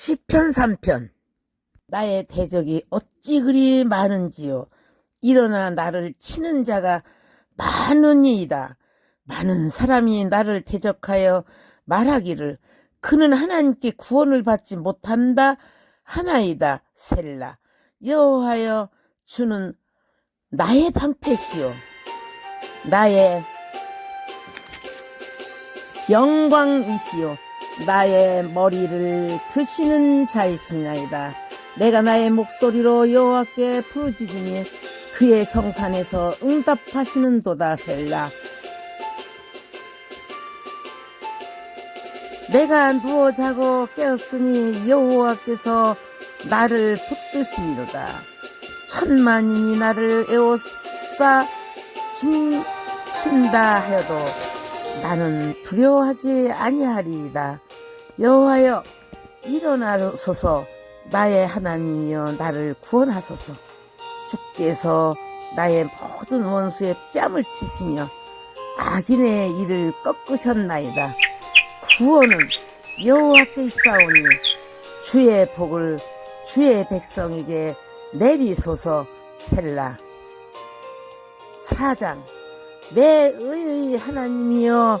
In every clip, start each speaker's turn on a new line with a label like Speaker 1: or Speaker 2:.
Speaker 1: 시편 3편. 나의 대적이 어찌 그리 많은지요. 일어나 나를 치는 자가 많으니이다. 많은 사람이 나를 대적하여 말하기를 그는 하나님께 구원을 받지 못한다 하나이다 셀라. 여호하여 주는 나의 방패시요. 나의 영광이시요 나의 머리를 드시는 자이시나이다. 내가 나의 목소리로 여호와께 부르짖으니 그의 성산에서 응답하시는도다 셀라. 내가 누워 자고 깨었으니 여호와께서 나를 붙드심이로다. 천만인이 나를 에워싸 진, 친다 하여도 나는 두려워하지 아니하리이다. 여호와여 일어나소서 나의 하나님이여 나를 구원하소서 주께서 나의 모든 원수의 뺨을 치시며 악인의 일을 꺾으셨나이다. 구원은 여호와께 있사오니 주의 복을 주의 백성에게 내리소서 셀라. 사장 내 의의 하나님이여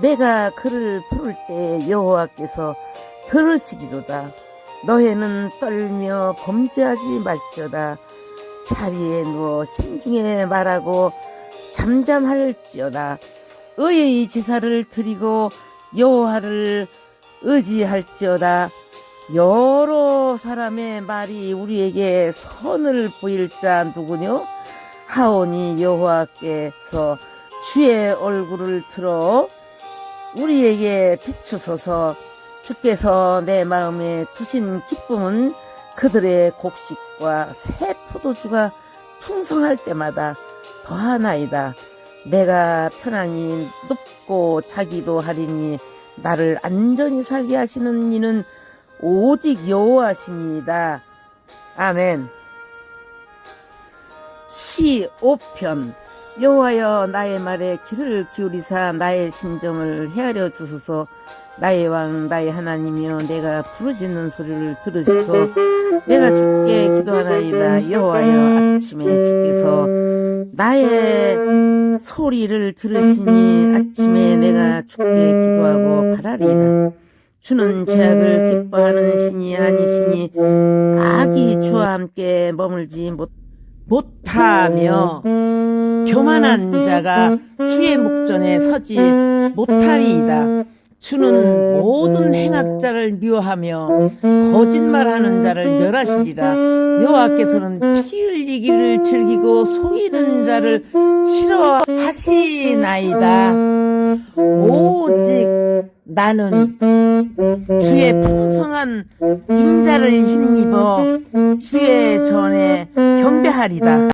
Speaker 1: 내가 그를 부를 때 여호와께서 들으시리로다. 너희는 떨며 범죄하지 말지어다. 자리에 누워 심중에 말하고 잠잠할지어다. 의의 제사를 드리고 여호와를 의지할지어다. 여러 사람의 말이 우리에게 선을 보일 자 누구뇨? 하오니 여호와께서 주의 얼굴을 들어 우리에게 비추소서 주께서 내 마음에 두신 기쁨은 그들의 곡식과 새 포도주가 풍성할 때마다 더하나이다. 내가 편안히 눕고 자기도 하리니 나를 안전히 살게 하시는 이는 오직 여호와시니이다. 아멘. 시 5편 여호와여 나의 말에 귀를 기울이사 나의 심정을 헤아려 주소서. 나의 왕 나의 하나님이여 내가 부르짖는 소리를 들으시소 내가 주께 기도하나이다. 여호와여 아침에 주께서 나의 소리를 들으시니 아침에 내가 주께 기도하고 바라리이다. 주는 죄악을 기뻐하는 신이 아니시니 악이 주와 함께 머물지 못, 못하며 교만한 자가 주의 목전에 서지 못하리이다. 주는 모든 행악자를 미워하며 거짓말하는 자를 멸하시리라. 여호와께서는 피 흘리기를 즐기고 속이는 자를 싫어하시나이다. 오직 나는 주의 풍성한 임자를 힘입어 주의 전에 경배하리다.